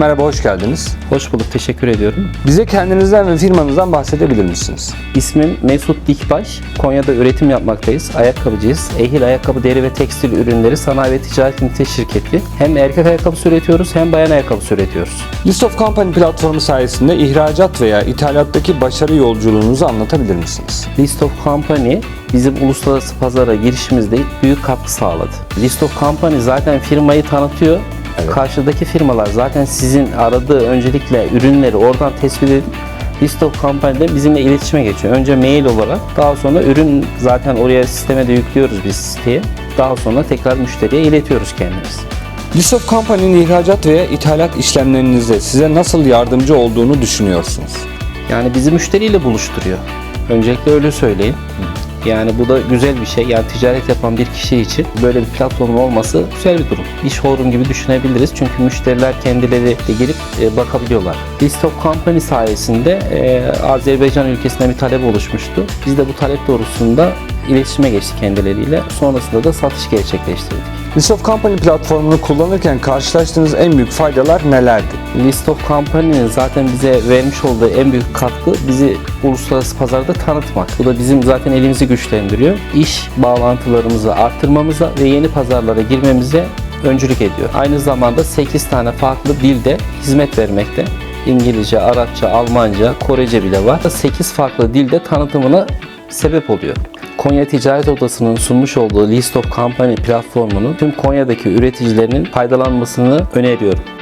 Merhaba, hoş geldiniz. Hoş bulduk, teşekkür ediyorum. Bize kendinizden ve firmanızdan bahsedebilir misiniz? İsmim Mesut Dikbaş. Konya'da üretim yapmaktayız. Ayakkabıcıyız. Ehil Ayakkabı Deri ve Tekstil Ürünleri Sanayi ve Ticaret Ünite Şirketi. Hem erkek ayakkabısı üretiyoruz hem bayan ayakkabısı üretiyoruz. List of Company platformu sayesinde ihracat veya ithalattaki başarı yolculuğunuzu anlatabilir misiniz? List of Company bizim uluslararası pazara girişimizde büyük katkı sağladı. List of Company zaten firmayı tanıtıyor. Evet. Karşıdaki firmalar zaten sizin aradığı öncelikle ürünleri oradan tespit edip List of Company'den bizimle iletişime geçiyor. Önce mail olarak daha sonra ürün zaten oraya sisteme de yüklüyoruz biz siteye. Daha sonra tekrar müşteriye iletiyoruz kendimiz. List of Company'nin ihracat veya ithalat işlemlerinizde size nasıl yardımcı olduğunu düşünüyorsunuz? Yani bizi müşteriyle buluşturuyor. Öncelikle öyle söyleyeyim. Yani bu da güzel bir şey. Yani ticaret yapan bir kişi için böyle bir platform olması güzel bir durum. Bir showroom gibi düşünebiliriz. Çünkü müşteriler kendileri de gelip e, bakabiliyorlar. List of Company sayesinde e, Azerbaycan ülkesinde bir talep oluşmuştu. Biz de bu talep doğrultusunda iletişime geçtik kendileriyle. Sonrasında da satış gerçekleştirdik. List of Company platformunu kullanırken karşılaştığınız en büyük faydalar nelerdi? List of Company'nin zaten bize vermiş olduğu en büyük katkı bizi uluslararası pazarda tanıtmak. Bu da bizim zaten elimizi güçlendiriyor. İş bağlantılarımızı arttırmamıza ve yeni pazarlara girmemize öncülük ediyor. Aynı zamanda 8 tane farklı dilde hizmet vermekte. İngilizce, Arapça, Almanca, Korece bile var. 8 farklı dilde tanıtımına sebep oluyor. Konya Ticaret Odası'nın sunmuş olduğu List of Company platformunun tüm Konya'daki üreticilerinin faydalanmasını öneriyorum.